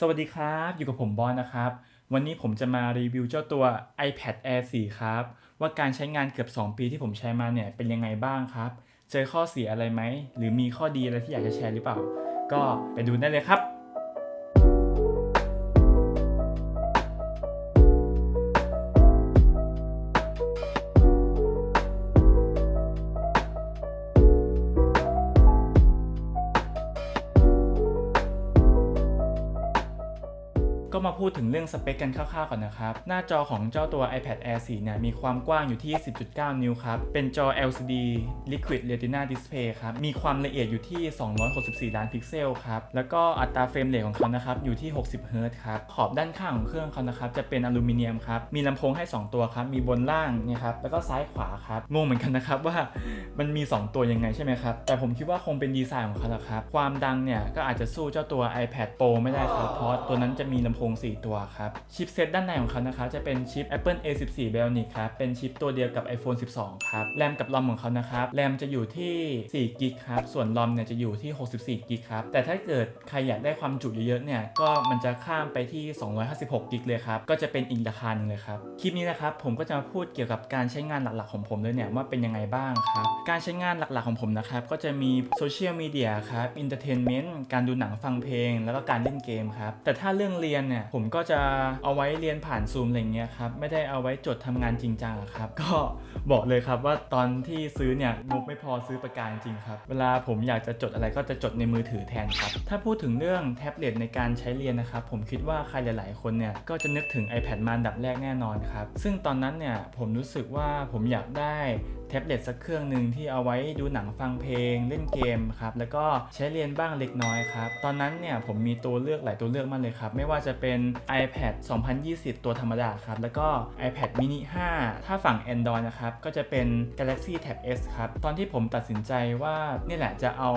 สวัสดีครับ อยู่กับผมบอลนะครับ วันนี้ผมจะมารีวิวเจ้าตัว iPad Air 4 ครับ ว่าการใช้งานเกือบ 2 ปีที่ผมใช้มาเนี่ยเป็นยังไงบ้างครับ เจอข้อเสียอะไรไหม หรือมีข้อดีอะไรที่อยากจะแชร์หรือเปล่า ก็ไปดูได้เลยครับ มาพูดถึงเรื่องสเปคกันคร่าวๆก่อนนะครับ หน้าจอของเจ้าตัว iPad Air 4 เนี่ย มีความกว้างอยู่ที่ 10.9 นิ้วครับ เป็นจอ LCD Liquid Retina Display ครับ มีความละเอียดอยู่ที่ 264 ล้านพิกเซลครับ แล้วก็อัตราเฟรมเรทของเขานะครับ อยู่ที่ 60 เฮิรต์ครับ ขอบด้านข้างของเครื่องเขานะครับ จะเป็นอลูมิเนียมครับ มีลำโพงให้ 2 ตัวครับ มีบนล่างเนี่ยครับ แล้วก็ซ้ายขวาครับ งงเหมือนกันนะครับว่ามันมี 2 ตัวยังไงใช่ไหมครับ แต่ผมคิดว่าคงเป็นดีไซน์ของเขาแหละครับ ความดังเนี่ยก็อาจจะสู้เจ้าตัว iPad Pro ไม่ได้ครับ เพราะตัวนั้นจะมีลำโพง4 ตัวครับ ชิปเซตด้านในของเขานะครับจะเป็นชิป Apple A14 Bionic ครับ เป็นชิปตัวเดียวกับ iPhone 12 ครับ แรมกับรอมของเขานะครับแรมจะอยู่ที่4กิกครับ ส่วนรอมเนี่ยจะอยู่ที่ 64กิกครับ แต่ถ้าเกิดใครอยากได้ความจุเยอะๆเนี่ย ก็มันจะข้ามไปที่ 256กิกเลยครับ ก็จะเป็นอีกราคาหนึ่งเลยครับ คลิปนี้นะครับผมก็จะมาพูดเกี่ยวกับการใช้งานหลักๆของผมเลยเนี่ยว่าเป็นยังไงบ้างครับ การใช้งานหลักๆของผมนะครับก็จะมีโซเชียลมีเดียครับ อินเตอร์เทนเมนต์ การดูหนังฟังเพลง แล้วก็การเล่นเกมครับ แต่ถ้าเรื่องเรียนเนี่ยผมก็จะเอาไว้เรียนผ่านซูมอะไรเงี้ยครับไม่ได้เอาไว้จดทำงานจริงจังครับก็บอกเลยครับว่าตอนที่ซื้อเนี่ยงบไม่พอซื้อประกันจริงครับเวลาผมอยากจะจดอะไรก็จะจดในมือถือแทนครับถ้าพูดถึงเรื่องแท็บเล็ตในการใช้เรียนนะครับผมคิดว่าใครหลาย ๆ คนเนี่ยก็จะนึกถึง iPad มาดับแรกแน่นอนครับซึ่งตอนนั้นเนี่ยผมรู้สึกว่าผมอยากได้ ท็บเล็ตสักเครื่องหนึ่งที่เอาไว้ดูหนังฟังเพลงเล่นเกมครับแล้วก็ใช้เรียนบ้างเล็กน้อยครับตอนนั้นเนี่ยผมมีตัวเลือกหลายตัวเลือกมากเลยครับไม่ว่าจะเป็น iPad 2020 ตัวธรรมดาครับแล้วก็ iPad mini 5 ถ้าฝั่ง Android นะครับก็จะเป็น Galaxy Tab S ครับตอนที่ผมตัดสินใจว่านี่แหละจะเอา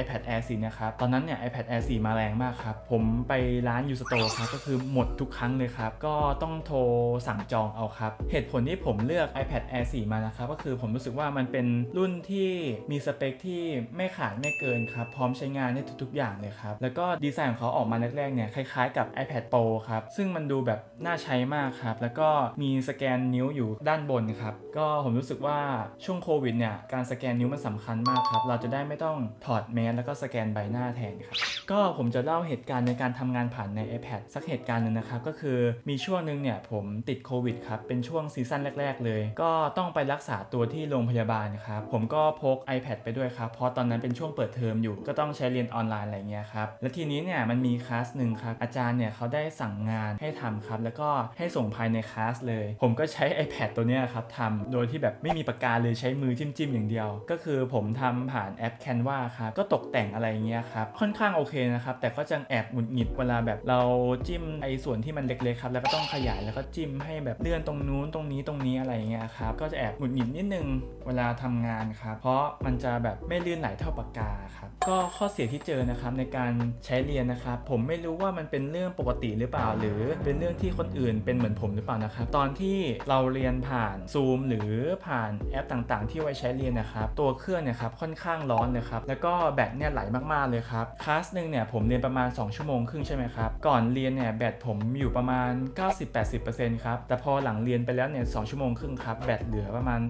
iPad Air 4นะครับตอนนั้นเนี่ย iPad Air 4 มาแรงมากครับผมไปร้าน U Store ครับก็คือหมดทุกครั้งเลยครับก็ต้องโทรสั่งจองเอาครับเหตุผลที่ผมเลือก iPad Air 4 มานะครับก็คือผมรู้สึกว่ามันเป็นรุ่นที่มีสเปคที่ไม่ขาดไม่เกินครับ พร้อมใช้งานได้ทุกๆอย่างเลยครับ แล้วก็ดีไซน์ของเขาออกมาแรกๆเนี่ยคล้ายๆกับ iPad Pro ครับ ซึ่งมันดูแบบน่าใช้มากครับ แล้วก็มีสแกนนิ้วอยู่ด้านบนครับ ก็ผมรู้สึกว่าช่วงโควิดเนี่ยการสแกนนิ้วมันสำคัญมากครับ เราจะได้ไม่ต้องถอดแมสแล้วก็สแกนใบหน้าแทนครับ ก็ผมจะเล่าเหตุการณ์ในการทำงานผ่านใน iPad สักเหตุการณ์หนึ่งนะครับ ก็คือมีช่วงหนึ่งเนี่ยผมติดโควิดครับ เป็นช่วงซีซั่นแรก ๆ เลย ก็ต้องไปรักษาตัวที่โรงพยาบาลครับผมก็พก iPad ไปด้วยครับเพราะตอนนั้นเป็นช่วงเปิดเทอมอยู่ ก็ต้องใช้เรียนออนไลน์อะไรเงี้ยครับและทีนี้เนี่ยมันมีคลาสหนึ่งครับอาจารย์เนี่ยเขาได้สั่งงานให้ทำครับแล้วก็ให้ส่งภายในคลาสเลย ผมก็ใช้ iPad ตัวเนี้ยครับทำโดยที่แบบไม่มีปากกาเลยใช้มือจิ้มๆอย่างเดียว ก็คือผมทำผ่านแอป Canva ครับก็ตกแต่งอะไรเงี้ยครับค่อนข้างโอเคนะครับแต่ก็จะแอบหงุดหงิดเวลาแบบเราจิ้มไอ้ส่วนที่มันเล็กๆครับแล้วก็ต้องขยายแล้วก็จิ้มให้แบบเลื่อนตรงนู้นตรงนี้ตรงนี้อะไรเงี้ยครับก็จะแอบหงุดหงิดนิดนึงึงเวลาทำงานครับ เพราะมันจะแบบไม่ลื่นไหลเท่าปากกาครับก็ข้อเสียที่เจอนะครับในการใช้เรียนนะครับผมไม่รู้ว่ามันเป็นเรื่องปกติหรือเปล่า หรือเป็นเรื่องที่คนอื่นเป็นเหมือนผมหรือเปล่านะครับตอนที่เราเรียนผ่าน Zoom หรือผ่านแอปต่างๆ ที่ไว้ใช้เรียนนะครับตัวเครื่องเนี่ยครับค่อนข้างร้อนเลยครับแล้วก็แบตเนี่ยไหลมากๆเลยครับคลาสหนึ่งเนี่ยผมเรียนประมาณ 2 ชั่วโมงครึ่งใช่ไหมครับก่อนเรียนเนี่ยแบตผมอยู่ประมาณ 90-80%ครับแต่พอหลังเรียนไปแล้วเนี่ยสชั่วโมงครึ่งครับแบตเหลือประมาณ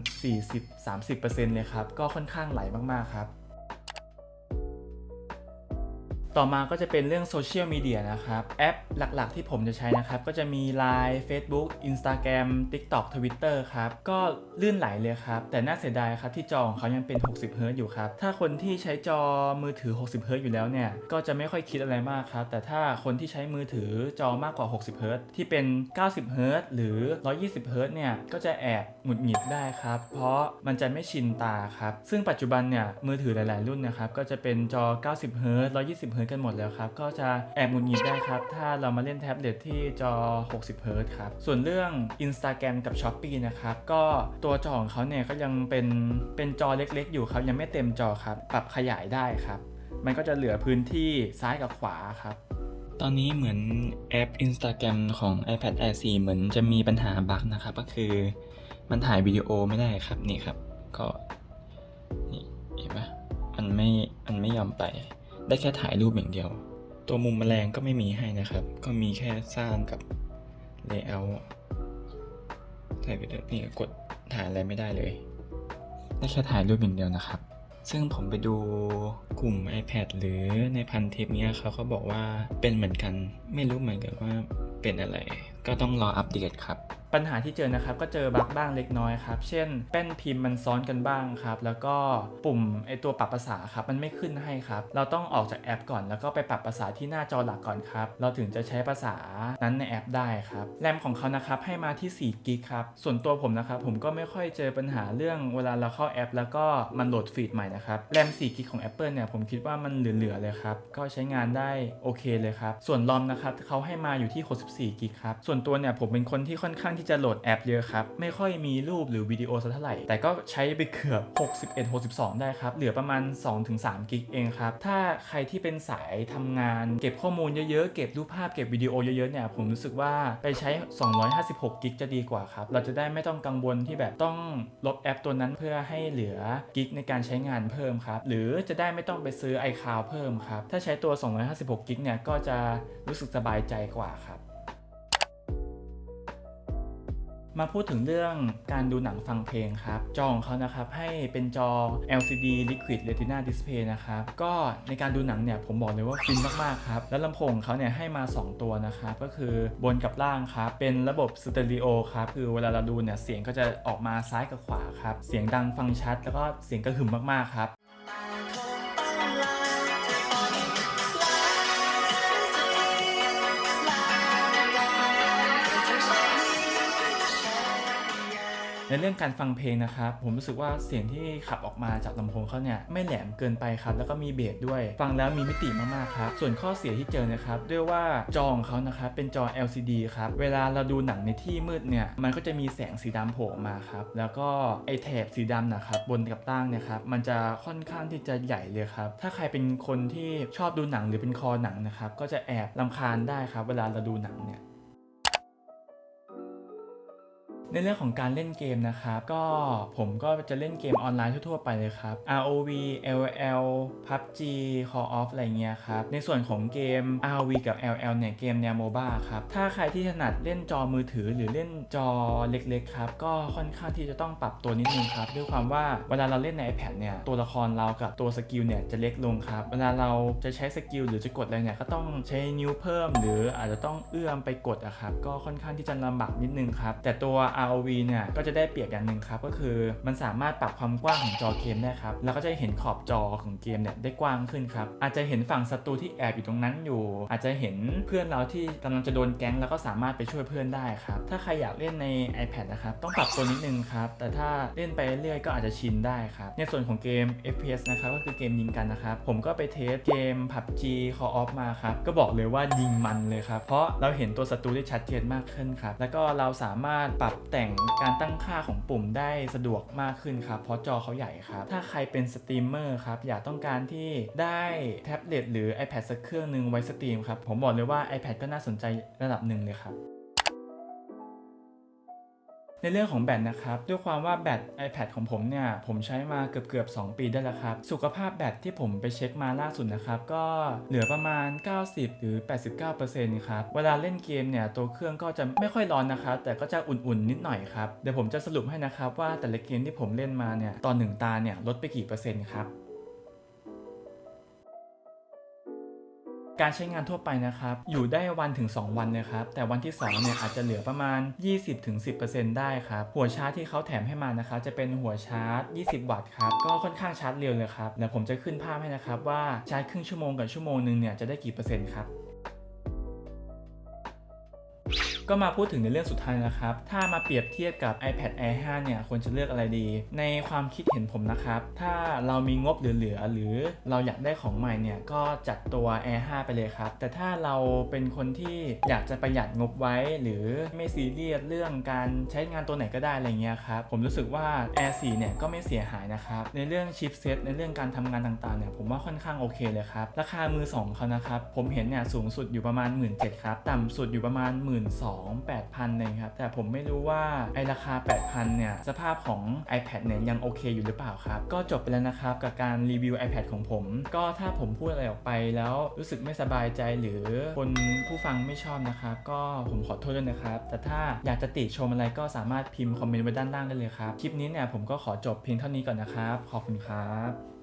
40-30%เลยครับ ก็ค่อนข้างไหลมากๆครับ ต่อมาก็จะเป็นเรื่องโซเชียลมีเดียนะครับ แอปหลักๆที่ผมจะใช้นะครับ ก็จะมี Line Facebook Instagram TikTok Twitter ครับ ก็ลื่นไหลเลยครับ แต่น่าเสียดายครับที่จอของเขายังเป็น 60เฮิรตอยู่ครับ ถ้าคนที่ใช้จอมือถือ 60เฮิรตอยู่แล้วเนี่ย ก็จะไม่ค่อยคิดอะไรมากครับ แต่ถ้าคนที่ใช้มือถือจอมากกว่า 60เฮิรตที่เป็น 90เฮิรตหรือ 120เฮิรตเนี่ย ก็จะแอบหงุดหงิดได้ครับ เพราะมันจะไม่ชินตาครับ ซึ่งปัจจุบันเนี่ยมือถือหลาย ๆ รุ่นนะครับ ก็จะเป็นจอ 90เฮิรตซ์120เฮิรตซ์กันหมดแล้วครับ ก็จะแอบหงุดหงิดได้ครับ ถ้าเรามาเล่นแท็บเล็ตที่จอ 60เฮิรตครับ ส่วนเรื่อง Instagram กับ s h อ p e e นะครับ ก็ตัวจอของเขาเนี่ยก็ยังเป็นเป็นจอเล็กๆ อยู่ครับ ยังไม่เต็มจอครับ ปรับขยายได้ครับ มันก็จะเหลือพื้นที่ซ้ายกับขวาครับตอนนี้เหมือนแอป Instagram ของ iPad Air 4 เหมือนจะมีปัญหาบั๊กนะครับ ก็คือมันถ่ายวิดีโอไม่ได้ครับนี่ครับ ก็นี่เห็นปะมันไม่มันไม่ยอมไป ได้แค่ถ่ายรูปอย่างเดียว ตัวมุมแมลงก็ไม่มีให้นะครับ ก็มีแค่สร้างกับ layout ใส่ไปเลยนี่กดถ่ายอะไรไม่ได้เลย ได้แค่ถ่ายรูปอย่างเดียวนะครับ ซึ่งผมไปดูกลุ่ม iPad หรือในพันทิปเนี้ยเขาก็บอกว่าเป็นเหมือนกัน ไม่รู้เหมือนกันว่าเป็นอะไร ก็ต้องรออัปเดตครับ ปัญหาที่เจอนะครับก็เจอบั๊กบ้างเล็กน้อยครับ เช่นแป้นพิมพ์มันซ้อนกันบ้างครับ แล้วก็ปุ่มไอตัวปรับภาษาครับมันไม่ขึ้นให้ครับ เราต้องออกจากแอปก่อน แล้วก็ไปปรับภาษาที่หน้าจอหลักก่อนครับ เราถึงจะใช้ภาษานั้นในแอปได้ครับ แรมของเขานะครับให้มาที่4กิกครับ ส่วนตัวผมนะครับผมก็ไม่ค่อยเจอปัญหาเรื่องเวลาเราเข้าแอป แล้วก็มันโหลดฟีดใหม่นะครับแรม4กิกของ Apple เนี่ยผมคิดว่ามันเหลือๆเลยครับก็ใช้งานได้โอเคเลยครับส่วนรอมนะครับเขาให้มาอยู่ที่64กิกครับส่วนตัวเนี่ยผมเป็นคนที่ค่อนข้างที่จะโหลดแอปเยอะครับ ไม่ค่อยมีรูปหรือวิดีโอสักเท่าไหร่ แต่ก็ใช้ไปเกือบ 61 62 ได้ครับ เหลือประมาณ 2-3 กิกเองครับ ถ้าใครที่เป็นสายทำงาน เก็บข้อมูลเยอะๆ เก็บรูปภาพเก็บวิดีโอเยอะๆเนี่ยผมรู้สึกว่าไปใช้ 256 กิกจะดีกว่าครับ เราจะได้ไม่ต้องกังวลที่แบบต้องลบแอปตัวนั้นเพื่อให้เหลือกิกในการใช้งานเพิ่มครับ หรือจะได้ไม่ต้องไปซื้อ iCloud เพิ่มครับ ถ้าใช้ตัว 256 กิกเนี่ยก็จะรู้สึกสบายใจกว่าครับ มาพูดถึงเรื่องการดูหนังฟังเพลงครับ จอของเขานะครับ ให้เป็นจอ LCD Liquid Retina Display นะครับ ก็ในการดูหนังเนี่ยผมบอกเลยว่าฟินมากๆครับ แล้วลำโพงของเขาเนี่ยให้มา 2 ตัวนะครับ ก็คือบนกับล่างครับ เป็นระบบสเตอริโอครับ คือเวลาเราดูเนี่ยเสียงก็จะออกมาซ้ายกับขวาครับ เสียงดังฟังชัด แล้วก็เสียงกระหึ่มมากๆครับ ในเรื่องการฟังเพลงนะครับผมรู้สึกว่าเสียงที่ขับออกมาจากลำโพงเขาเนี่ยไม่แหลมเกินไปครับแล้วก็มีเบสด้วย ฟังแล้วมีมิติมากๆครับส่วนข้อเสียที่เจอนะครับด้วยว่าจอของเขานะครับเป็นจอ LCD ครับเวลาเราดูหนังในที่มืดเนี่ยมันก็จะมีแสงสีดำโผล่มาครับแล้วก็ไอแถบสีดำนะครับบนกับล่างเนี่ยครับมันจะค่อนข้างที่จะใหญ่เลยครับถ้าใครเป็นคนที่ชอบดูหนังหรือเป็นคอหนังนะครับก็จะแอบลำคาญได้ครับเวลาเราดูหนังเนี่ย ในเรื่องของการเล่นเกมนะครับก็ผมก็จะเล่นเกมออนไลน์ทั่วๆไปเลยครับ ROV LL PUBG Call of อะไรเงี้ยครับ ในส่วนของเกม ROV กับ LL เนี่ยเกมแนวโมบ้าครับ ถ้าใครที่ถนัดเล่นจอมือถือหรือเล่นจอเล็กๆครับ ก็ค่อนข้างที่จะต้องปรับตัวนิดนึงครับ ด้วยความว่าเวลาเราเล่นใน iPad เนี่ยตัวละครเรากับตัวสกิลเนี่ยจะเล็กลงครับ เวลาเราจะใช้สกิลหรือจะกดอะไรเนี่ยก็ต้องใช้นิ้วเพิ่ม หรืออาจจะต้องเอื้อมไปกดอะครับก็ค่อนข้างที่จะลำบากนิดนึงครับแต่ตัว ROV เนี่ยก็จะได้เปรียบอย่างหนึ่งครับก็คือมันสามารถปรับความกว้างของจอเกมได้ครับแล้วก็จะเห็นขอบจอของเกมเนี่ยได้กว้างขึ้นครับอาจจะเห็นฝั่งศัตรูที่แอบอยู่ตรงนั้นอยู่ อาจจะเห็นเพื่อนเราที่กำลังจะโดนแก๊งแล้วก็สามารถไปช่วยเพื่อนได้ครับถ้าใครอยากเล่นใน iPad นะครับต้องปรับตัวนิดนึงครับแต่ถ้าเล่นไปเรื่อยก็อาจจะชินได้ครับในส่วนของเกม FPS นะครับก็คือเกมยิงกันนะครับผมก็ไปเทสเกม PUBG Call of มาครับก็บอกเลยว่ายิงมันเลยครับเพราะเราเห็นตัวศัตรูได้ชัดเจนมากขึ้นครับแล้วก็เราสามารถปรับแต่งการตั้งค่าของปุ่มได้สะดวกมากขึ้นครับเพราะจอเขาใหญ่ครับ ถ้าใครเป็นสตรีมเมอร์ครับอยากต้องการที่ได้แท็บเล็ตหรือ iPad สักเครื่องหนึ่งไว้สตรีมครับผมบอกเลยว่า iPad ก็น่าสนใจระดับหนึ่งเลยครับ ในเรื่องของแบตนะครับด้วยความว่าแบต iPad ของผมเนี่ยผมใช้มาเกือบเกือบ2 ปีได้แล้วครับ สุขภาพแบตที่ผมไปเช็คมาล่าสุดนะครับก็เหลือประมาณ 90 หรือ 89%ครับ เวลาเล่นเกมเนี่ยตัวเครื่องก็จะไม่ค่อยร้อนนะครับ แต่ก็จะอุ่นๆนิดหน่อยครับ เดี๋ยวผมจะสรุปให้นะครับว่าแต่ละเกมที่ผมเล่นมาเนี่ยตอนหนึ่งตาเนี่ยลดไปกี่เปอร์เซ็นต์ครับ การใช้งานทั่วไปนะครับ อยู่ได้วันถึง 2 วันนะครับ แต่วันที่2เนี่ยอาจจะเหลือประมาณ 20-10%ได้ครับ หัวชาร์จที่เขาแถมให้มานะครับ จะเป็นหัวชาร์จ 20 วัตต์ครับ ก็ค่อนข้างชาร์จเร็วเลยครับเดี๋ยวผมจะขึ้นภาพให้นะครับว่าชาร์จครึ่งชั่วโมงกับชั่วโมงหนึ่งเนี่ยจะได้กี่เปอร์เซ็นต์ครับ ก็มาพูดถึงในเรื่องสุดท้ายนะครับ ถ้ามาเปรียบเทียบกับ iPad Air 5 เนี่ย ควรจะเลือกอะไรดี ในความคิดเห็นผมนะครับ ถ้าเรามีงบเหลือหรือเราอยากได้ของใหม่เนี่ย ก็จัดตัว Air 5 ไปเลยครับ แต่ถ้าเราเป็นคนที่อยากจะประหยัดงบไว้ หรือไม่ซีเรียสเรื่องการใช้งานตัวไหนก็ได้อะไรเงี้ยครับ ผมรู้สึกว่า Air 4 เนี่ย ก็ไม่เสียหายนะครับ ในเรื่องชิปเซตในเรื่องการทำงานต่างๆ เนี่ย ผมว่าค่อนข้างโอเคเลยครับ ราคามือ2เขานะครับ ผมเห็นเนี่ยสูงสุดอยู่ประมาณ 17,000ครับ ต่ำสุดอยู่ประมาณ1 0 0 0 82,800นะครับแต่ผมไม่รู้ว่าไอราคา 8,000เนี่ยสภาพของ iPad เนี่ยยังโอเคอยู่หรือเปล่าครับ ก็จบไปแล้วนะครับกับการรีวิว iPad ของผม ก็ถ้าผมพูดอะไรออกไปแล้วรู้สึกไม่สบายใจหรือคนผู้ฟังไม่ชอบนะครับ ก็ผมขอโทษด้วยนะครับ แต่ถ้าอยากจะติชมอะไรก็สามารถพิมพ์คอมเมนต์ไว้ด้านล่างได้เลยครับ คลิปนี้เนี่ยผมก็ขอจบเพียงเท่านี้ก่อนนะครับ ขอบคุณครับ